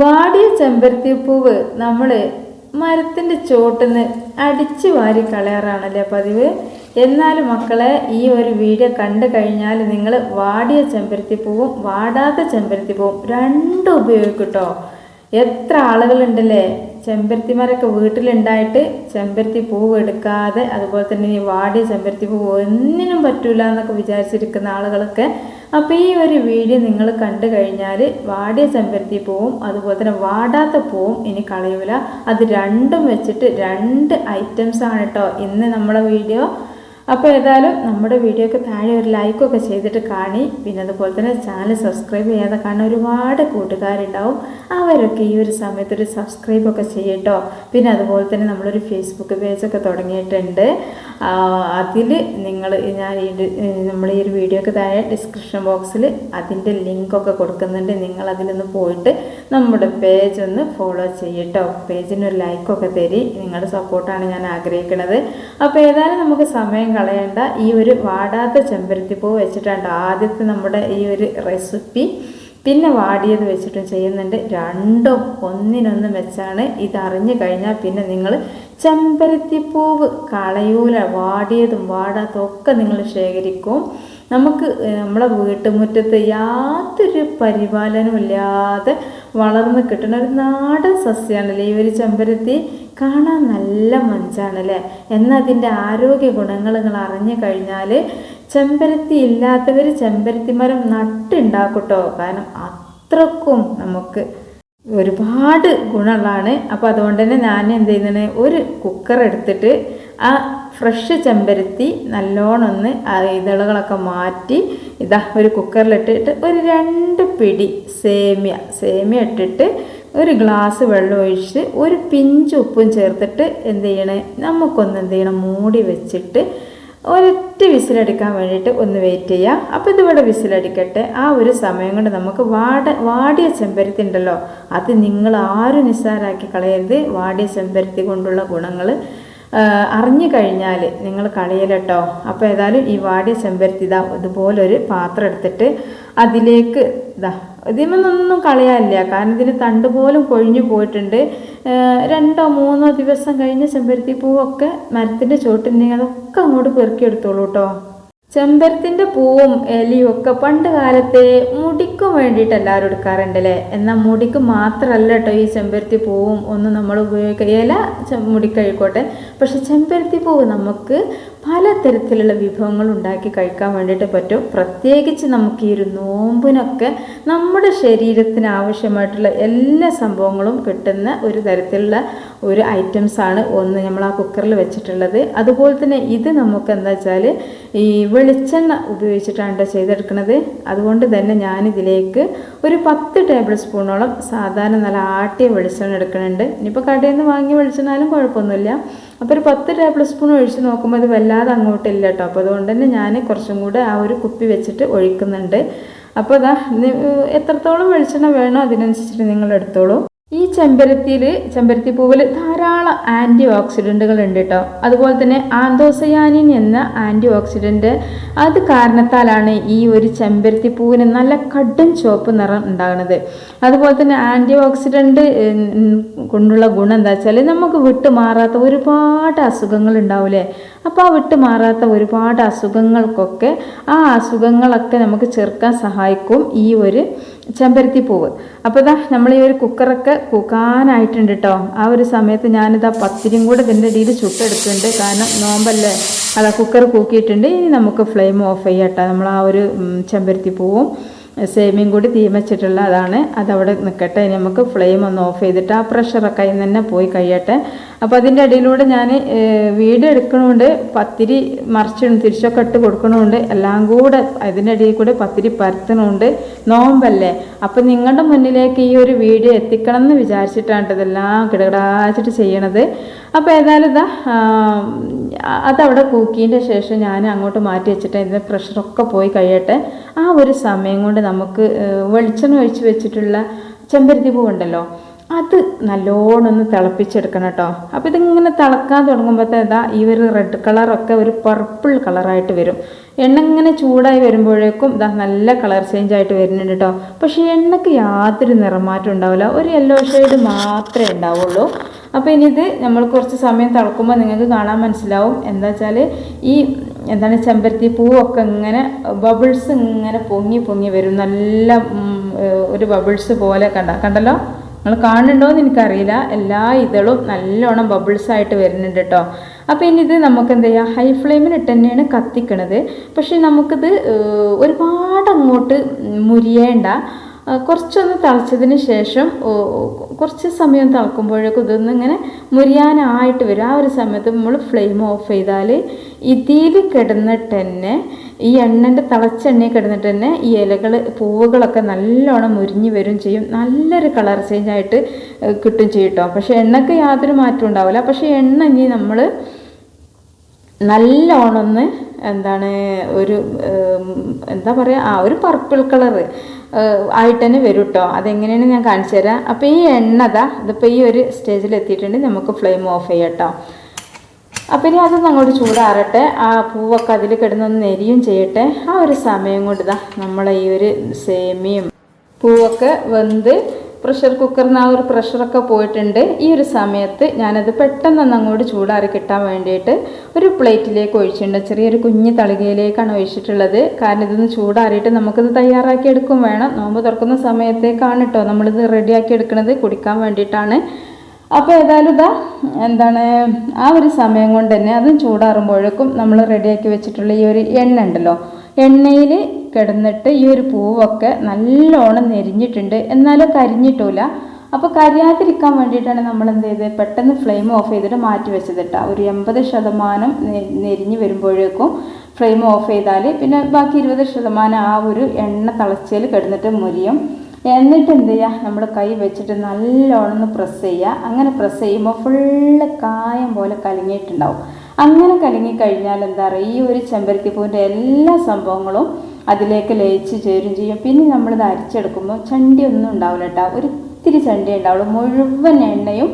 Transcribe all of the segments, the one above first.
വാടിയ ചെമ്പരത്തി പൂവ് നമ്മൾ മരത്തിന്റെ ചോട്ടിന്ന് അടിച്ചു വാരി കളയാറാണല്ലേ പതിവ്? എന്നാലും മക്കളെ ഈ ഒരു വീഡിയോ കണ്ടു കഴിഞ്ഞാൽ നിങ്ങൾ വാടിയ ചെമ്പരത്തി പൂവും വാടാത്ത ചെമ്പരത്തി പൂവും രണ്ടും ഉപയോഗിക്കട്ടോ. കേട്ടോ എത്ര ആളുകളുണ്ടല്ലേ? ചെമ്പരത്തിമാരൊക്കെ വീട്ടിലുണ്ടായിട്ട് ചെമ്പരത്തി പൂവ് എടുക്കാതെ അതുപോലെ തന്നെ ഈ വാടിയ ചെമ്പരത്തി പൂവ് ഒന്നിനും പറ്റൂല എന്നൊക്കെ വിചാരിച്ചിരിക്കുന്ന ആളുകളൊക്കെ അപ്പോൾ ഈ ഒരു വീഡിയോ നിങ്ങൾ കണ്ടു കഴിഞ്ഞാൽ വാടിയ ചെമ്പരത്തി പൂവും അതുപോലെ തന്നെ വാടാത്ത പൂവും ഇനി കളയൂല. അത് രണ്ടും വെച്ചിട്ട് രണ്ട് ഐറ്റംസ് ആണ് കേട്ടോ ഇന്ന് നമ്മളെ വീഡിയോ. അപ്പോൾ ഏതായാലും നമ്മുടെ വീഡിയോക്ക് താഴെ ഒരു ലൈക്കൊക്കെ ചെയ്തിട്ട് കാണി. പിന്നെ അതുപോലെ തന്നെ ചാനൽ സബ്സ്ക്രൈബ് ചെയ്യാതെ കാണുന്ന ഒരുപാട് കൂട്ടുകാരുണ്ടാവും. അവരൊക്കെ ഈ ഒരു സമയത്ത് ഒരു സബ്സ്ക്രൈബ് ഒക്കെ ചെയ്യട്ടോ. പിന്നെ അതുപോലെ തന്നെ നമ്മളൊരു ഫേസ്ബുക്ക് പേജൊക്കെ തുടങ്ങിയിട്ടുണ്ട്. അതിൽ നിങ്ങൾ ഞാൻ നമ്മൾ ഈ ഒരു വീഡിയോക്ക് താഴെ ഡിസ്ക്രിപ്ഷൻ ബോക്സിൽ അതിന്റെ ലിങ്കൊക്കെ കൊടുക്കുന്നുണ്ട്. നിങ്ങൾ അതിലൊന്ന് പോയിട്ട് നമ്മുടെ പേജ് ഒന്ന് ഫോളോ ചെയ്യട്ടോ. പേജിന് ഒരു ലൈക്കൊക്കെ തരി. നിങ്ങളുടെ സപ്പോർട്ടാണ് ഞാൻ ആഗ്രഹിക്കുന്നത് അപ്പോൾ ഏതായാലും നമുക്ക് സമയം കളയേണ്ട. ഈ ഒരു വാടാത്ത ചെമ്പരത്തിപ്പൂ വെച്ചിട്ടാണ് ആദ്യത്തെ നമ്മുടെ ഈ ഒരു റെസിപ്പി പിന്നെ വാടിയത് വെച്ചിട്ടും ചെയ്യുന്നുണ്ട്. രണ്ടും ഒന്നിനൊന്ന് വെച്ചാണ് ഇതറിഞ്ഞു കഴിഞ്ഞാൽ പിന്നെ നിങ്ങൾ ചെമ്പരത്തിപ്പൂവ് കളയൂല. വാടിയതും വാടാത്തതും ഒക്കെ നിങ്ങൾ ശേഖരിക്കും. നമുക്ക് നമ്മളെ വീട്ടുമുറ്റത്ത് യാതൊരു പരിപാലനവും ഇല്ലാതെ വളർന്ന് കിട്ടുന്ന ഒരു നാടൻ സസ്യമാണല്ലേ ഈ ഒരു ചെമ്പരത്തി കാണാൻ നല്ല മഞ്ചാണല്ലേ. എന്നാൽ അതിന്റെ ആരോഗ്യ ഗുണങ്ങൾ നിങ്ങൾ അറിഞ്ഞു കഴിഞ്ഞാൽ ചെമ്പരത്തി ഇല്ലാത്തവർ ചെമ്പരത്തി മരം നട്ടുണ്ടാക്കട്ടോ. കാരണം അത്രക്കും നമുക്ക് ഒരുപാട് ഗുണമുള്ളതാണ് അപ്പോൾ അതുകൊണ്ട് തന്നെ ഞാൻ എന്ത് ചെയ്യുന്നത്? ഒരു കുക്കർ എടുത്തിട്ട് ആ ഫ്രഷ് ചെമ്പരത്തി നല്ലോണം ഒന്ന് ഇതളുകളൊക്കെ മാറ്റി ഇതാ ഒരു കുക്കറിലിട്ടിട്ട് ഒരു രണ്ട് പിടി സേമിയ സേമിയ ഇട്ടിട്ട് ഒരു ഗ്ലാസ് വെള്ളം ഒഴിച്ച് ഒരു പിഞ്ച് ഉപ്പും ചേർത്തിട്ട് എന്ത് ചെയ്യണേ നമുക്കൊന്ന് എന്ത് ചെയ്യണം മൂടി വെച്ചിട്ട് ഒരൊറ്റ വിസിലടിക്കാൻ വേണ്ടിയിട്ട് ഒന്ന് വെയിറ്റ് ചെയ്യാം. അപ്പോൾ ഇതിവിടെ വിസിലടിക്കട്ടെ. ആ ഒരു സമയം കൊണ്ട് നമുക്ക് വാട വാടിയ ചെമ്പരത്തി ഉണ്ടല്ലോ അത് നിങ്ങൾ ആരും നിസ്സാരാക്കി കളയരുത്. വാടിയ ചെമ്പരത്തി കൊണ്ടുള്ള ഗുണങ്ങൾ അറിഞ്ഞു കഴിഞ്ഞാൽ നിങ്ങൾ കളയലട്ടോ. അപ്പോൾ ഏതായാലും ഈ വാടിയ ചെമ്പരത്തി ഇതാ ഇതുപോലൊരു പാത്രം എടുത്തിട്ട് അതിലേക്ക് ഇതാ ഇതിമൊന്നും കളയാനില്ല. കാരണം ഇതിന് തണ്ട് പോലും കൊഴിഞ്ഞു പോയിട്ടുണ്ട്. രണ്ടോ മൂന്നോ ദിവസം കഴിഞ്ഞ് ചെമ്പരത്തി പൂവൊക്കെ മരത്തിന്റെ ചോട്ടിന്റെ അതൊക്കെ അങ്ങോട്ട് പെറുക്കിയെടുത്തോളൂ കേട്ടോ ചെമ്പരത്തിന്റെ പൂവും എലിയും ഒക്കെ പണ്ട് കാലത്തെ മുടിക്കും വേണ്ടിയിട്ട് എല്ലാവരും എടുക്കാറുണ്ടല്ലേ? എന്നാൽ മുടിക്ക് മാത്രമല്ല കേട്ടോ ഈ ചെമ്പരത്തി പൂവും ഒന്നും നമ്മൾ ഉപയോഗിക്കുക ഇല മുടിക്കഴിക്കോട്ടെ പക്ഷെ ചെമ്പരത്തി പൂവ് നമുക്ക് പലതരത്തിലുള്ള വിഭവങ്ങൾ ഉണ്ടാക്കി കഴിക്കാൻ വേണ്ടിയിട്ട് പറ്റും. പ്രത്യേകിച്ച് നമുക്ക് ഈ ഒരു നോമ്പിനൊക്കെ നമ്മുടെ ശരീരത്തിന് ആവശ്യമായിട്ടുള്ള എല്ലാ സംഭവങ്ങളും കിട്ടുന്ന ഒരു തരത്തിലുള്ള ഒരു ഐറ്റംസാണ് ഒന്ന് നമ്മൾ ആ കുക്കറിൽ വെച്ചിട്ടുള്ളത്. അതുപോലെ തന്നെ ഇത് നമുക്ക് എന്താ വെച്ചാൽ ഈ വെളിച്ചെണ്ണ ഉപയോഗിച്ചിട്ടാണ് ചെയ്തെടുക്കുന്നത് അതുകൊണ്ട് തന്നെ ഞാനിതിലേക്ക് ഒരു പത്ത് ടേബിൾ സ്പൂണോളം സാധാരണ നല്ല ആട്ടിയ വെളിച്ചെണ്ണ എടുക്കുന്നുണ്ട് ഇനിയിപ്പോൾ കടയിൽ നിന്ന് വാങ്ങി വെളിച്ചെണ്ണാലും കുഴപ്പമൊന്നുമില്ല. അപ്പോൾ ഒരു പത്ത് ടേബിൾ സ്പൂൺ ഒഴിച്ച് നോക്കുമ്പോൾ അത് വല്ലാതെ അങ്ങോട്ടില്ല കേട്ടോ അപ്പോൾ അതുകൊണ്ട് തന്നെ ഞാൻ കുറച്ചും കൂടെ ആ ഒരു കുപ്പി വെച്ചിട്ട് ഒഴിക്കുന്നുണ്ട്. അപ്പോൾ അതാ എത്രത്തോളം വെളിച്ചെണ്ണ വേണോ അതിനനുസരിച്ചിട്ട് നിങ്ങൾ എടുത്തോളൂ. ഈ ചെമ്പരത്തിയിൽ ചെമ്പരത്തി പൂവിൽ ധാരാളം ആന്റി ഓക്സിഡന്റുകൾ ഉണ്ട് കേട്ടോ. അതുപോലെ തന്നെ ആന്തോസയാനിൻ എന്ന ആന്റി ഓക്സിഡന്റ് അത് കാരണത്താലാണ് ഈ ഒരു ചെമ്പരത്തി പൂവിന് നല്ല കടും ചുവപ്പ് നിറം ഉണ്ടാകുന്നത്. അതുപോലെ തന്നെ ആന്റി ഓക്സിഡന്റ് കൊണ്ടുള്ള ഗുണം എന്താ വെച്ചാൽ നമുക്ക് വിട്ടുമാറാത്ത ഒരുപാട് അസുഖങ്ങൾ ഉണ്ടാവില്ലേ അപ്പോൾ ആ വിട്ടുമാറാത്ത ഒരുപാട് അസുഖങ്ങൾക്കൊക്കെ ആ അസുഖങ്ങളൊക്കെ നമുക്ക് ചെറുക്കാൻ സഹായിക്കും ഈ ഒരു ചെമ്പരത്തി പൂവ്. അപ്പോൾ ഇതാ നമ്മൾ ഈ ഒരു കുക്കറൊക്കെ കുക്കാനായിട്ടുണ്ട് കേട്ടോ ആ ഒരു സമയത്ത് ഞാനിതാ പത്തിരിയും കൂടെ ഇതിന്റെ ഇടയിൽ ചുട്ടെടുത്തിട്ടുണ്ട്. കാരണം നോമ്പല്ലേ? അതാ കുക്കർ കൂക്കിയിട്ടുണ്ട്. ഇനി നമുക്ക് ഫ്ലെയിം ഓഫ് ചെയ്യാം കേട്ടോ നമ്മൾ ആ ഒരു ചെമ്പരത്തി പൂവും സേമിയും കൂടി തീമച്ചിട്ടുള്ള അതാണ്. അതവിടെ നിൽക്കട്ടെ ഇനി നമുക്ക് ഫ്ലെയിം ഒന്ന് ഓഫ് ചെയ്തിട്ട് ആ പ്രഷറൊക്കെ അതിൽ തന്നെ പോയി കഴിയട്ടെ. അപ്പോൾ അതിന്റെ അടിയിലൂടെ ഞാൻ വീട് എടുക്കണമുണ്ട് പത്തിരി മറിച്ചിടും തിരിച്ചൊക്കെ ഇട്ട് കൊടുക്കണമുണ്ട് എല്ലാം കൂടെ അതിന്റെ അടിയിൽ കൂടെ പത്തിരി പരത്തണമുണ്ട് നോമ്പല്ലേ? അപ്പോൾ നിങ്ങളുടെ മുന്നിലേക്ക് ഈ ഒരു വീഡിയോ എത്തിക്കണം എന്ന് വിചാരിച്ചിട്ടാണ് ഇതെല്ലാം കിടകിടാച്ചിട്ട് ചെയ്യണത്. അപ്പോൾ ഏതായാലും ഇതാ അതവിടെ കൂക്കിന്റെ ശേഷം ഞാൻ അങ്ങോട്ട് മാറ്റി വെച്ചിട്ട് ഇതിന്റെ പ്രഷറൊക്കെ പോയി കഴിയട്ടെ. ആ ഒരു സമയം കൊണ്ട് നമുക്ക് വെളിച്ചെണ്ണ ഒഴിച്ച് വെച്ചിട്ടുള്ള ചെമ്പരത്തി പൂവുണ്ടല്ലോ അത് നല്ലോണം ഒന്ന് തിളപ്പിച്ചെടുക്കണം കേട്ടോ. അപ്പോൾ ഇതിങ്ങനെ തിളക്കാൻ തുടങ്ങുമ്പോഴത്തെ ഇതാ ഈ ഒരു റെഡ് കളറൊക്കെ ഒരു പർപ്പിൾ കളറായിട്ട് വരും. എണ്ണ ഇങ്ങനെ ചൂടായി വരുമ്പോഴേക്കും ഇതാ നല്ല കളർ ചേഞ്ച് ആയിട്ട് വരുന്നുണ്ട് കേട്ടോ. പക്ഷേ എണ്ണയ്ക്ക് യാതൊരു നിറമാറ്റം ഉണ്ടാവില്ല. ഒരു യെല്ലോ ഷെയ്ഡ് മാത്രമേ ഉണ്ടാവുള്ളൂ. അപ്പോൾ ഇനി ഇത് നമ്മൾ കുറച്ച് സമയം തിളക്കുമ്പോൾ നിങ്ങൾക്ക് കാണാൻ മനസ്സിലാവും. എന്താ വെച്ചാൽ ഈ എന്താണ് ചെമ്പരത്തി പൂവൊക്കെ ഇങ്ങനെ ബബിൾസ് ഇങ്ങനെ പൊങ്ങി പൊങ്ങി വരും. നല്ല ഒരു ബബിൾസ് പോലെ കണ്ട കണ്ടല്ലോ? നിങ്ങൾ കാണുന്നുണ്ടോ എന്ന് എനിക്കറിയില്ല. എല്ലാ ഇതളും നല്ലോണം ബബിൾസ് ആയിട്ട് വരുന്നുണ്ട് കേട്ടോ അപ്പോൾ ഇനി ഇത് നമുക്ക് എന്ത് ചെയ്യാം? ഹൈ ഫ്ലെയിമിലിട്ട് തന്നെയാണ് കത്തിക്കണത്. പക്ഷേ നമുക്കിത് ഒരുപാട് അങ്ങോട്ട് മുരിയേണ്ട. കുറച്ചൊന്ന് തിളച്ചതിന് ശേഷം കുറച്ച് സമയം തിളക്കുമ്പോഴേക്കും ഇതൊന്നും ഇങ്ങനെ മുരിയാനായിട്ട് വരും. ആ ഒരു സമയത്ത് നമ്മൾ ഫ്ലെയിം ഓഫ് ചെയ്താൽ ഇതിൽ കിടന്നിട്ട് തന്നെ ഈ എണ്ണന്റെ തിളച്ച എണ്ണയിൽ കിടന്നിട്ട് തന്നെ ഈ ഇലകൾ പൂവുകളൊക്കെ നല്ലോണം മുരിഞ്ഞ് വരും ചെയ്യും. നല്ലൊരു കളർ ചേഞ്ച് ആയിട്ട് കിട്ടും ചെയ്യും കേട്ടോ. പക്ഷേ എണ്ണക്ക് യാതൊരു മാറ്റവും ഉണ്ടാവില്ല. പക്ഷേ എണ്ണ ഇനി നമ്മൾ നല്ലോണം ഒന്ന് എന്താണ് ഒരു എന്താ പറയുക ആ ഒരു പർപ്പിൾ കളർ ആയിട്ട് തന്നെ വരും കേട്ടോ അതെങ്ങനെയാണ് ഞാൻ കാണിച്ചു തരാം. അപ്പോൾ ഈ എണ്ണതാ ഇതിപ്പോൾ ഈ ഒരു സ്റ്റേജിൽ എത്തിയിട്ടുണ്ടെങ്കിൽ നമുക്ക് ഫ്ലെയിം ഓഫ് ചെയ്യാം കേട്ടോ അപ്പം ഇനി അതൊന്നും അങ്ങോട്ട് ചൂടാറട്ടെ. ആ പൂവൊക്കെ അതിൽ കിടന്നൊന്ന് നെരിയും ചെയ്യട്ടെ. ആ ഒരു സമയം കൊണ്ട് ഇതാ നമ്മളെ ഈ ഒരു സേമിയും പൂവൊക്കെ വെന്ത് പ്രഷർ കുക്കറിന് ആ ഒരു പ്രഷറൊക്കെ പോയിട്ടുണ്ട്. ഈ ഒരു സമയത്ത് ഞാനത് പെട്ടെന്ന് അങ്ങോട്ട് ചൂടാറി കിട്ടാൻ വേണ്ടിയിട്ട് ഒരു പ്ലേറ്റിലേക്ക് ഒഴിച്ചിട്ടുണ്ട്. ചെറിയൊരു കുഞ്ഞു തളികയിലേക്കാണ് ഒഴിച്ചിട്ടുള്ളത്. കാരണം ഇതൊന്ന് ചൂടാറിയിട്ട് നമുക്കിത് തയ്യാറാക്കി എടുക്കും വേണം. നോമ്പ് തുറക്കുന്ന സമയത്തേക്കാണ് കേട്ടോ നമ്മളിത് റെഡിയാക്കി എടുക്കുന്നത്. കുടിക്കാൻ വേണ്ടിയിട്ടാണ്. അപ്പോൾ ഏതായാലും ഇതാ എന്താണ് ആ ഒരു സമയം കൊണ്ട് തന്നെ അതും ചൂടാറുമ്പോഴേക്കും നമ്മൾ റെഡിയാക്കി വെച്ചിട്ടുള്ള ഈ ഒരു എണ്ണ ഉണ്ടല്ലോ. എണ്ണയിൽ കിടന്നിട്ട് ഈ ഒരു പൂവൊക്കെ നല്ലോണം നെരിഞ്ഞിട്ടുണ്ട്. എന്നാലും കരിഞ്ഞിട്ടില്ല അപ്പോൾ കരിയാതിരിക്കാൻ വേണ്ടിയിട്ടാണ് നമ്മൾ എന്ത് ചെയ്തത്? പെട്ടെന്ന് ഫ്ലെയിം ഓഫ് ചെയ്തിട്ട് മാറ്റി വെച്ചത് കേട്ടോ ഒരു എൺപത് ശതമാനം നെരിഞ്ഞ് വരുമ്പോഴേക്കും ഫ്ലെയിം ഓഫ് ചെയ്താൽ പിന്നെ ബാക്കി ഇരുപത് ശതമാനം ആ ഒരു എണ്ണ തിളച്ചിൽ കിടന്നിട്ട് മുരിയും. എന്നിട്ട് എന്ത് ചെയ്യുക നമ്മൾ കൈ വെച്ചിട്ട് നല്ലോണം പ്രസ് ചെയ്യുക അങ്ങനെ പ്രസ് ചെയ്യുമ്പോൾ ഫുള്ള് കായം പോലെ കലങ്ങിയിട്ടുണ്ടാവും. അങ്ങനെ കലങ്ങി കഴിഞ്ഞാൽ എന്താ പറയുക ഈ ഒരു ചെമ്പരത്തിപ്പൂവിന്റെ എല്ലാ സംഭവങ്ങളും അതിലേക്ക് ലയിച്ച് ചേരും ചെയ്യും. പിന്നെ നമ്മളിത് അരിച്ചെടുക്കുമ്പോൾ ചണ്ടി ഒന്നും ഉണ്ടാവില്ല കേട്ടോ ഒരു ഇത്തിരി ചണ്ടി ഉണ്ടാവുള്ളൂ. മുഴുവൻ എണ്ണയും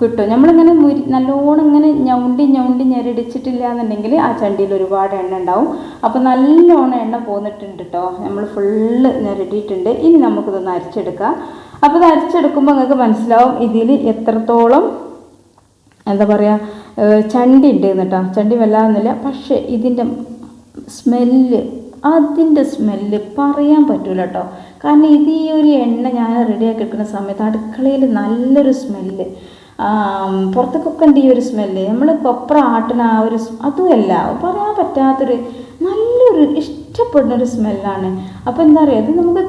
കിട്ടും. നമ്മളിങ്ങനെ മുരി നല്ലോണം ഇങ്ങനെ ഞൗണ്ടി ഞൗണ്ടി ഞെരടിച്ചിട്ടില്ല എന്നുണ്ടെങ്കിൽ ആ ചണ്ടിയിൽ ഒരുപാട് എണ്ണ ഉണ്ടാവും. അപ്പോൾ നല്ലോണം എണ്ണ പോന്നിട്ടുണ്ട് കേട്ടോ നമ്മൾ ഫുള്ള് ഞെരടിയിട്ടുണ്ട്. ഇനി നമുക്കിതൊന്ന് അരിച്ചെടുക്കാം. അപ്പോൾ ഇത് അരിച്ചെടുക്കുമ്പോൾ നിങ്ങൾക്ക് മനസ്സിലാവും ഇതിൽ എത്രത്തോളം എന്താ പറയുക ചണ്ടി ഉണ്ട് കേട്ടോ ചണ്ടി വല്ലാതൊന്നുമില്ല പക്ഷേ ഇതിന്റെ സ്മെല്ല് അതിന്റെ സ്മെല്ല് പറയാൻ പറ്റൂല കേട്ടോ കാരണം ഇത് ഈ ഒരു എണ്ണ ഞാൻ റെഡിയാക്കി എടുക്കുന്ന സമയത്ത് അടുക്കളയിൽ നല്ലൊരു സ്മെല്ല് പുറത്തേക്കൊക്കെ ഉണ്ട് ഈ ഒരു സ്മെല്ല് നമ്മൾ കൊപ്ര ആട്ടുന്ന ആ ഒരു അതുമല്ല പറയാൻ പറ്റാത്തൊരു നല്ലൊരു ഇഷ്ടപ്പെടുന്ന ഒരു സ്മെല്ലാണ് അപ്പോൾ എന്താ പറയുക ഇത് നമുക്ക്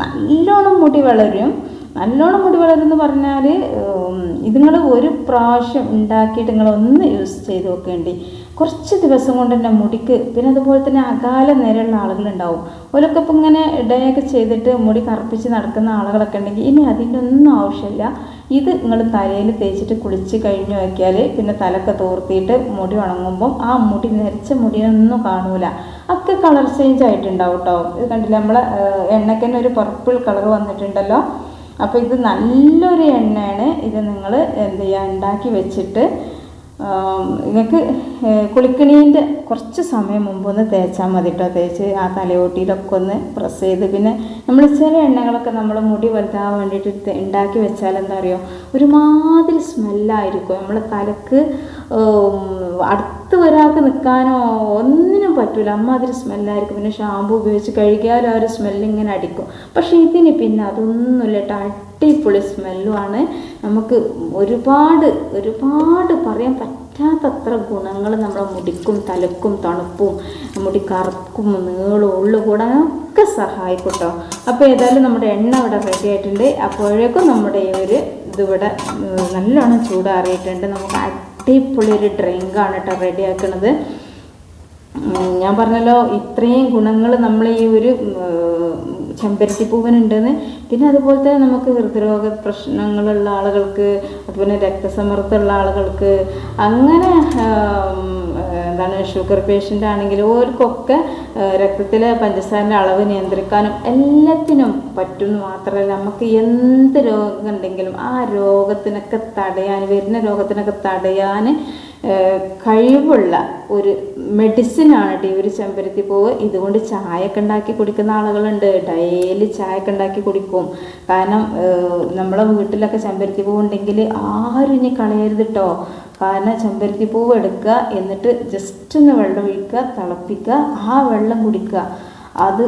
നല്ലോണം മുടി വളരും. നല്ലോണം മുടി വളരും എന്ന് പറഞ്ഞാൽ ഇതുങ്ങൾ ഒരു പ്രാവശ്യം ഉണ്ടാക്കിയിട്ട് നിങ്ങളൊന്ന് യൂസ് ചെയ്ത് നോക്കേണ്ടി. കുറച്ച് ദിവസം കൊണ്ട് തന്നെ മുടിക്ക് പിന്നെ അതുപോലെ തന്നെ അകാല നേരെയുള്ള ആളുകളുണ്ടാവും. ഓലൊക്കെ ഇപ്പം ഇങ്ങനെ ഡേയൊക്കെ ചെയ്തിട്ട് മുടി കറുപ്പിച്ച് നടക്കുന്ന ആളുകളൊക്കെ ഉണ്ടെങ്കിൽ ഇനി അതിന്റെ ഒന്നും ആവശ്യമില്ല. ഇത് നിങ്ങൾ തലയിൽ തേച്ചിട്ട് കുളിച്ച് കഴിഞ്ഞ് നോക്കിയാൽ പിന്നെ തലക്കെ തോർത്തിയിട്ട് മുടി ഉണങ്ങുമ്പം ആ മുടി നരച്ച മുടിയൊന്നും കാണൂല. ഒക്കെ കളർ ചേഞ്ച് ആയിട്ടുണ്ടാവും കേട്ടോ ഇത് കണ്ടില്ല നമ്മളെ തന്നെ ഒരു പർപ്പിൾ കളർ വന്നിട്ടുണ്ടല്ലോ. അപ്പോൾ ഇത് നല്ലൊരു എണ്ണയാണ്. ഇത് നിങ്ങൾ എന്ത് ചെയ്യുക ഉണ്ടാക്കി വെച്ചിട്ട് നിങ്ങൾക്ക് കുളിക്കണീന്റെ കുറച്ച് സമയം മുമ്പ് ഒന്ന് തേച്ചാൽ മതി കേട്ടോ തേച്ച് ആ തലയോട്ടിയിലൊക്കെ ഒന്ന് പ്രസ് ചെയ്ത് പിന്നെ നമ്മൾ ചില എണ്ണകളൊക്കെ നമ്മൾ മുടി വലുതാൻ വേണ്ടിയിട്ട് ഉണ്ടാക്കി വെച്ചാൽ എന്താ പറയുക ഒരുമാതിരി സ്മെല്ലായിരിക്കും നമ്മൾ തലക്ക് ഉം, അടുത്ത് ഒരാൾക്ക് നിൽക്കാനോ ഒന്നിനും പറ്റൂല. അമ്മാതിരി സ്മെല്ലായിരിക്കും പിന്നെ ഷാമ്പു ഉപയോഗിച്ച് കഴുകിയാലും ആ ഒരു സ്മെല്ല് ഇങ്ങനെ അടിക്കും. പക്ഷേ ഇതിന് പിന്നെ അതൊന്നുമില്ല കേട്ടോ. അടിപൊളി സ്മെല്ലുമാണ് നമുക്ക് ഒരുപാട് ഒരുപാട് പറയാൻ പറ്റാത്തത്ര ഗുണങ്ങൾ നമ്മുടെ മുടിക്കും തലക്കും തണുപ്പും മുടി കറുക്കും നീളും ഉള്ളു കൂടാനൊക്കെ സഹായിക്കും കേട്ടോ. അപ്പോൾ ഏതായാലും നമ്മുടെ എണ്ണ ഇവിടെ റെഡി ആയിട്ടുണ്ട്. അപ്പോഴേക്കും നമ്മുടെ ഈ ഒരു ഇതിവിടെ നല്ലോണം ചൂടാറിയിട്ടുണ്ട്. നമുക്ക് അടിപൊളി ഒരു ഡ്രിങ്കാണ് കേട്ടോ റെഡിയാക്കുന്നത് ഉം, ഞാൻ പറഞ്ഞല്ലോ ഇത്രയും ഗുണങ്ങൾ നമ്മൾ ഈ ഒരു ചെമ്പരത്തി പൂവനുണ്ടെന്ന്. പിന്നെ അതുപോലെ തന്നെ നമുക്ക് ഹൃദ്രോഗ പ്രശ്നങ്ങളുള്ള ആളുകൾക്ക് അതുപോലെ രക്തസമ്മർദ്ദമുള്ള ആളുകൾക്ക് അങ്ങനെ എന്താണ് ഷുഗർ പേഷ്യന്റ് ആണെങ്കിൽ ഓർക്കൊക്കെ രക്തത്തിലെ പഞ്ചസാരന്റെ അളവ് നിയന്ത്രിക്കാനും എല്ലാത്തിനും പറ്റുമെന്ന് മാത്രമല്ല നമുക്ക് എന്ത് രോഗം ഉണ്ടെങ്കിലും ആ രോഗത്തിനൊക്കെ തടയാൻ വരുന്ന രോഗത്തിനൊക്കെ തടയാൻ കഴിവുള്ള ഒരു മെഡിസിനാണ് ടീ ഒരു ചെമ്പരത്തി പൂവ്. ഇതുകൊണ്ട് ചായയൊക്കെ ഉണ്ടാക്കി കുടിക്കുന്ന ആളുകളുണ്ട്. ഡെയിലി ചായയൊക്കെ ഉണ്ടാക്കി കുടിക്കും. കാരണം നമ്മളെ വീട്ടിലൊക്കെ ചെമ്പരത്തി പൂവ് ഉണ്ടെങ്കിൽ ആരും ഇനി കളയരുത് കേട്ടോ കാരണം ചെമ്പരത്തി പൂവ് എടുക്കുക എന്നിട്ട് ജസ്റ്റ് ഒന്ന് വെള്ളം ഒഴിക്കുക തിളപ്പിക്കുക ആ വെള്ളം കുടിക്കുക. അത്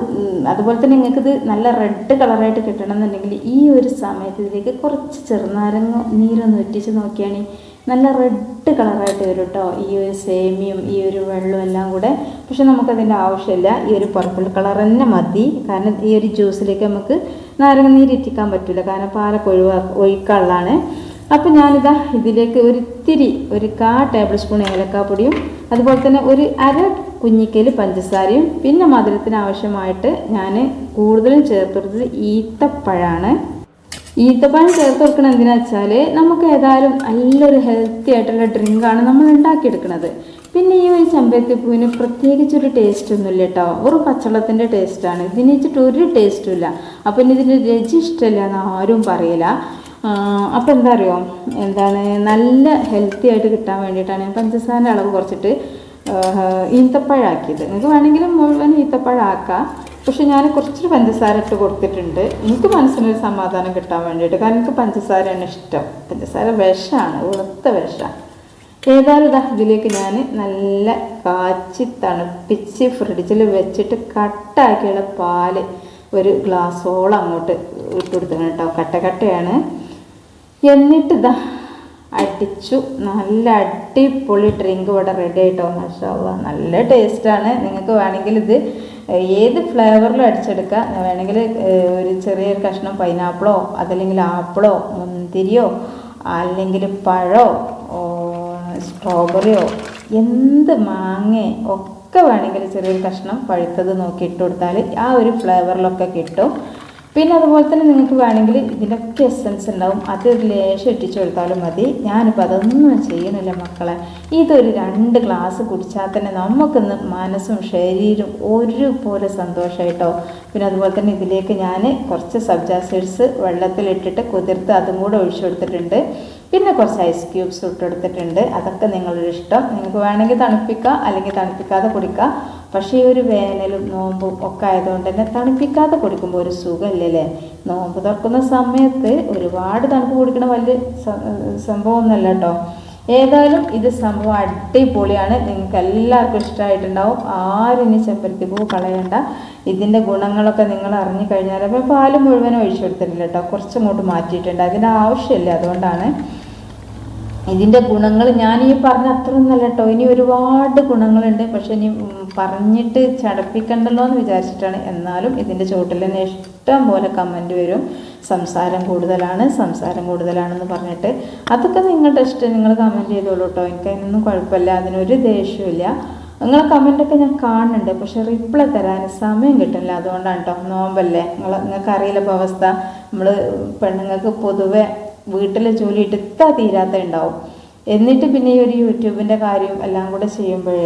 അതുപോലെ തന്നെ നിങ്ങൾക്കിത് നല്ല റെഡ് കളറായിട്ട് കിട്ടണം എന്നുണ്ടെങ്കിൽ ഈ ഒരു സമയത്ത് ഇതിലേക്ക് കുറച്ച് ചെറുനാരങ്ങ നീരൊന്ന് ഒറ്റിച്ച് നോക്കിയാണെങ്കിൽ നല്ല റെഡ് കളറായിട്ട് വരും കേട്ടോ ഈ ഒരു സേമിയും ഈ ഒരു വെള്ളവും എല്ലാം കൂടെ. പക്ഷെ നമുക്കതിന്റെ ആവശ്യമില്ല. ഈ ഒരു പർപ്പിൾ കളർ തന്നെ മതി. കാരണം ഈ ഒരു ജ്യൂസിലേക്ക് നമുക്ക് നാരങ്ങ നീര് ഇറ്റിക്കാൻ പറ്റില്ല കാരണം പാലൊക്കെ ഒഴിവാ ഒഴിക്കാനുള്ളതാണ്. അപ്പോൾ ഞാനിതാ ഇതിലേക്ക് ഒരു ഇത്തിരി ഒരു കാ ടേബിൾ സ്പൂൺ ഏലക്കാപ്പൊടിയും അതുപോലെ തന്നെ ഒരു അര കുഞ്ഞിക്കയിൽ പഞ്ചസാരയും പിന്നെ മധുരത്തിന് ആവശ്യമായിട്ട് ഞാൻ കൂടുതലും ചേർത്തെടുത്തത് ഈത്തപ്പഴമാണ് ഈത്തപ്പഴം ചേർത്ത് കൊടുക്കണം എന്തിനാ വെച്ചാൽ നമുക്ക് ഏതായാലും നല്ലൊരു ഹെൽത്തി ആയിട്ടുള്ള ഡ്രിങ്കാണ് നമ്മൾ ഉണ്ടാക്കിയെടുക്കുന്നത് പിന്നെ ഈ ഒരു ചെമ്പരത്തിപ്പൂവിന് പ്രത്യേകിച്ചൊരു ടേസ്റ്റ് ഒന്നുമില്ല കേട്ടോ ഒരു പച്ചവെള്ളത്തിന്റെ ടേസ്റ്റാണ് ഇതിന് വെച്ചിട്ട് ഒരു ടേസ്റ്റും ഇല്ല. അപ്പം ഇനി ഇതിന്റെ രുചി ഇഷ്ടമില്ല എന്ന് ആരും പറയില്ല. അപ്പോൾ എന്താ അറിയോ എന്താണ് നല്ല ഹെൽത്തി ആയിട്ട് കിട്ടാൻ വേണ്ടിയിട്ടാണ് ഞാൻ പഞ്ചസാരന്റെ അളവ് കുറച്ചിട്ട് ഈത്തപ്പഴാക്കിയത്. നിങ്ങൾക്ക് വേണമെങ്കിൽ മുഴുവൻ ഈത്തപ്പഴാക്കാം. പക്ഷെ ഞാൻ കുറച്ചൊരു പഞ്ചസാര ഇട്ട് കൊടുത്തിട്ടുണ്ട്. എനിക്ക് മനസ്സിനൊരു സമാധാനം കിട്ടാൻ വേണ്ടിയിട്ട്. കാരണം എനിക്ക് പഞ്ചസാരയാണ് ഇഷ്ടം. പഞ്ചസാര വിഷമാണ് ഉളുത്ത വിഷമാണ് ഏതായാലും ഇതാ ഇതിലേക്ക് ഞാൻ നല്ല കാച്ചി തണുപ്പിച്ച് ഫ്രിഡ്ജിൽ വെച്ചിട്ട് കട്ടാക്കിയുള്ള പാൽ ഒരു ഗ്ലാസ്സോളം അങ്ങോട്ട് ഇട്ട് കൊടുക്കണം കേട്ടോ. കട്ട കട്ടയാണ്. എന്നിട്ട് ഇതാ അടിച്ചു. നല്ല അടിപൊളി ഡ്രിങ്ക് ഇവിടെ റെഡി ആയിട്ടോ മഷാല്ല നല്ല ടേസ്റ്റാണ് നിങ്ങൾക്ക് വേണമെങ്കിൽ ഇത് ഏത് ഫ്ലേവറിലും അടിച്ചെടുക്കാം. വേണമെങ്കിൽ ഒരു ചെറിയൊരു കഷ്ണം പൈനാപ്പിളോ അതല്ലെങ്കിൽ ആപ്പിളോ മുന്തിരിയോ അല്ലെങ്കിൽ പഴോ സ്ട്രോബെറിയോ എന്ത് മാങ്ങ ഒക്കെ വേണമെങ്കിൽ ചെറിയൊരു കഷ്ണം പഴുത്തത് നോക്കി ഇട്ട് കൊടുത്താൽ ആ ഒരു ഫ്ലേവറിലൊക്കെ കിട്ടും. പിന്നെ അതുപോലെ തന്നെ നിങ്ങൾക്ക് വേണമെങ്കിൽ ഇതിലൊക്കെ എസൻസ് ഉണ്ടാവും. അത് ഒരു ലേശം ഇട്ടിച്ചു കൊടുത്താലും മതി. ഞാനിപ്പോൾ അതൊന്നും ചെയ്യണില്ല മക്കളെ. ഇതൊരു രണ്ട് ഗ്ലാസ് കുടിച്ചാൽ തന്നെ നമുക്കിന്ന് മനസ്സും ശരീരവും ഒരുപോലെ സന്തോഷമായിട്ടോ പിന്നെ അതുപോലെ തന്നെ ഇതിലേക്ക് ഞാൻ കുറച്ച് സബ്ജാ സീഡ്സ് വെള്ളത്തിലിട്ടിട്ട് കുതിർത്ത് അതും കൂടെ ഒഴിച്ചു കൊടുത്തിട്ടുണ്ട്. പിന്നെ കുറച്ച് ഐസ് ക്യൂബ്സ് ഇട്ടെടുത്തിട്ടുണ്ട് അതൊക്കെ നിങ്ങളുടെ ഇഷ്ടം നിങ്ങൾക്ക് വേണമെങ്കിൽ തണുപ്പിക്കുക അല്ലെങ്കിൽ തണുപ്പിക്കാതെ കുടിക്കുക പക്ഷേ ഈ ഒരു വേനലും നോമ്പും ഒക്കെ ആയതുകൊണ്ട് തന്നെ തണുപ്പിക്കാതെ കുടിക്കുമ്പോൾ ഒരു സുഖമില്ലല്ലേ നോമ്പ് തുറക്കുന്ന സമയത്ത് ഒരുപാട് തണുപ്പ് കുടിക്കണ വലിയ സംഭവമൊന്നുമല്ല കേട്ടോ. ഏതായാലും ഇത് സംഭവം അടിപൊളിയാണ്. നിങ്ങൾക്ക് എല്ലാവർക്കും ഇഷ്ടമായിട്ടുണ്ടാവും. ആരും ഇനി ചെമ്പരത്തി പൂ കളയണ്ട. ഇതിന്റെ ഗുണങ്ങളൊക്കെ നിങ്ങൾ അറിഞ്ഞു കഴിഞ്ഞാൽ അപ്പോൾ പാൽ ഒഴിച്ചു കൊടുത്തിട്ടില്ല കേട്ടോ. കുറച്ചങ്ങോട്ട് മാറ്റിയിട്ടുണ്ട്. അതിന്റെ ആവശ്യമില്ല. അതുകൊണ്ടാണ് ഇതിന്റെ ഗുണങ്ങൾ ഞാൻ ഈ പറഞ്ഞ അത്ര ഒന്നല്ല കേട്ടോ. ഇനി ഒരുപാട് ഗുണങ്ങളുണ്ട്. പക്ഷെ ഇനി പറഞ്ഞിട്ട് ചടപ്പിക്കണ്ടല്ലോ എന്ന് വിചാരിച്ചിട്ടാണ്. എന്നാലും ഇതിന്റെ ചോട്ടിൽ തന്നെ ഇഷ്ടം പോലെ കമന്റ് വരും. സംസാരം കൂടുതലാണ് സംസാരം കൂടുതലാണെന്ന് പറഞ്ഞിട്ട്. അതൊക്കെ നിങ്ങളുടെ ഇഷ്ടം. നിങ്ങൾ കമന്റ് ചെയ്തോളൂ കേട്ടോ. എനിക്ക് അതിനൊന്നും കുഴപ്പമില്ല. അതിനൊരു ദേഷ്യമില്ല നിങ്ങളെ കമന്റൊക്കെ ഞാൻ കാണുന്നുണ്ട്. പക്ഷെ റിപ്ലൈ തരാൻ സമയം കിട്ടില്ല അതുകൊണ്ടാണ് കേട്ടോ. നോമ്പല്ലേ? നിങ്ങൾ നിങ്ങൾക്ക് അറിയില്ല അവസ്ഥ. നമ്മൾ പെണ്ണുങ്ങൾക്ക് പൊതുവെ വീട്ടിലെ ജോലി എടുത്താൽ തീരാത്ത ഉണ്ടാവും. എന്നിട്ട് പിന്നെ ഈ ഒരു യൂട്യൂബിന്റെ കാര്യം എല്ലാം കൂടെ ചെയ്യുമ്പോൾ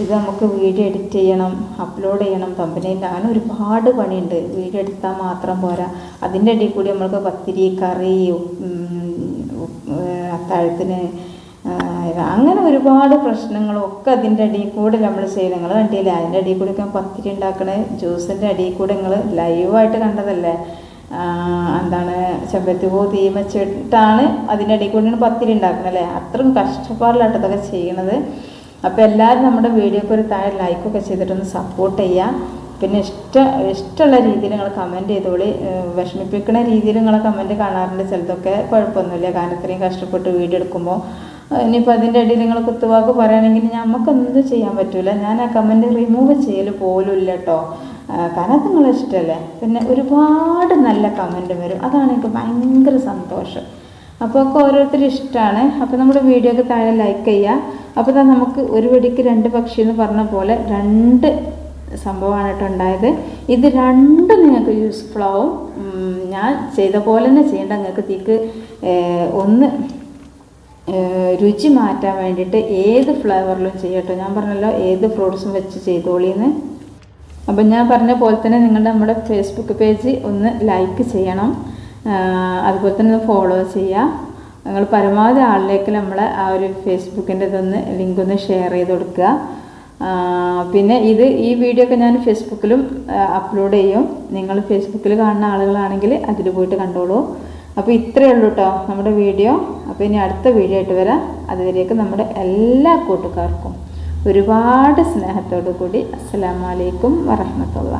ഇത് നമുക്ക് വീഡിയോ എഡിറ്റ് ചെയ്യണം അപ്ലോഡ് ചെയ്യണം. കമ്പനിയിൽ അങ്ങനെ ഒരുപാട് പണിയുണ്ട്. വീഡിയോ എടുത്താൽ മാത്രം പോരാ. അതിന്റെ ഇടയിൽ കൂടി നമ്മൾക്ക് പത്തിരി കറി അത്താഴത്തിന് അങ്ങനെ ഒരുപാട് പ്രശ്നങ്ങളൊക്കെ അതിന്റെ അടിയിൽ കൂടെ നമ്മൾ ചെയ്യും നിങ്ങൾ കണ്ടില്ലേ? അതിന്റെ അടിയിൽ കൂടെ പത്തിരി ഉണ്ടാക്കണേ. ജ്യൂസിന്റെ അടിയിൽ കൂടെ നിങ്ങൾ ലൈവായിട്ട് കണ്ടതല്ലേ? എന്താണ് ചെമ്പരത്തി പൂ തീ വെച്ചിട്ടാണ് അതിന്റെ ഇടയിൽ കൂടിയാണ് പത്തിരി ഉണ്ടാക്കുന്നത് അല്ലേ? അത്രയും കഷ്ടപ്പാടിലായിട്ട് അതൊക്കെ ചെയ്യണത്. അപ്പോൾ എല്ലാവരും നമ്മുടെ വീഡിയോക്ക് ഒരു താഴെ ലൈക്കൊക്കെ ചെയ്തിട്ടൊന്ന് സപ്പോർട്ട് ചെയ്യുക. പിന്നെ ഇഷ്ട ഇഷ്ടമുള്ള രീതിയിൽ നിങ്ങൾ കമന്റ് ചെയ്തോളി. വിഷമിപ്പിക്കുന്ന രീതിയിൽ നിങ്ങളെ കമന്റ് കാണാറുണ്ട് ചിലതൊക്കെ. കുഴപ്പമൊന്നുമില്ല. കാരണം ഇത്രയും കഷ്ടപ്പെട്ട് വീഡിയോ എടുക്കുമ്പോൾ ഇനിയിപ്പോൾ അതിന്റെ ഇടയിൽ നിങ്ങൾ കുത്തുവാക്ക് പറയുകയാണെങ്കിൽ നമുക്ക് എന്ത് ചെയ്യാൻ പറ്റില്ല ഞാൻ ആ കമന്റ് റിമൂവ് ചെയ്യൽ പോലും ഇല്ല കേട്ടോ. കാരണം നിങ്ങളെ ഇഷ്ടമല്ലേ പിന്നെ ഒരുപാട് നല്ല കമന്റ് വരും. അതാണ് എനിക്ക് ഭയങ്കര സന്തോഷം. അപ്പോൾ ഒക്കെ ഓരോരുത്തരും ഇഷ്ടമാണ് അപ്പോൾ നമ്മുടെ വീഡിയോ ഒക്കെ താഴെ ലൈക്ക് ചെയ്യുക അപ്പോൾ തന്നെ നമുക്ക് ഒരു വെടിക്ക് രണ്ട് പക്ഷി എന്ന് പറഞ്ഞ പോലെ രണ്ട് സംഭവമാണ് കേട്ടോ ഉണ്ടായത്. ഇത് രണ്ടും നിങ്ങൾക്ക് യൂസ്ഫുൾ ആവും. ഞാൻ ചെയ്ത പോലെ തന്നെ ചെയ്യേണ്ട. നിങ്ങൾക്ക് തീക്ക് ഒന്ന് രുചി മാറ്റാൻ വേണ്ടിയിട്ട് ഏത് ഫ്ലേവറിലും ചെയ്യട്ടോ. ഞാൻ പറഞ്ഞല്ലോ ഏത് ഫ്രൂട്ട്സും വെച്ച് ചെയ്തോളിന്ന്. അപ്പം ഞാൻ പറഞ്ഞ പോലെ തന്നെ നിങ്ങളുടെ നമ്മുടെ ഫേസ്ബുക്ക് പേജ് ഒന്ന് ലൈക്ക് ചെയ്യണം. അതുപോലെ തന്നെ ഒന്ന് ഫോളോ ചെയ്യുക നിങ്ങൾ പരമാവധി ആളിലേക്ക് നമ്മൾ ആ ഒരു ഫേസ്ബുക്കിന്റെ ഇതൊന്ന് ലിങ്ക് ഒന്ന് ഷെയർ ചെയ്ത് കൊടുക്കുക. പിന്നെ ഇത് ഈ വീഡിയോ ഒക്കെ ഞാൻ ഫേസ്ബുക്കിലും അപ്ലോഡ് ചെയ്യും. നിങ്ങൾ ഫേസ്ബുക്കിൽ കാണുന്ന ആളുകളാണെങ്കിൽ അതിൽ പോയിട്ട് കണ്ടോളൂ. അപ്പോൾ ഇത്രയേ ഉള്ളൂ കേട്ടോ നമ്മുടെ വീഡിയോ അപ്പോൾ ഇനി അടുത്ത വീഡിയോ ആയിട്ട് വരാം. അതുവരെയൊക്കെ നമ്മുടെ എല്ലാ കൂട്ടുകാർക്കും. ഒരുപാട് സ്നേഹത്തോടു കൂടി അസ്സലാമലൈക്കും വറഹമത്തുള്ള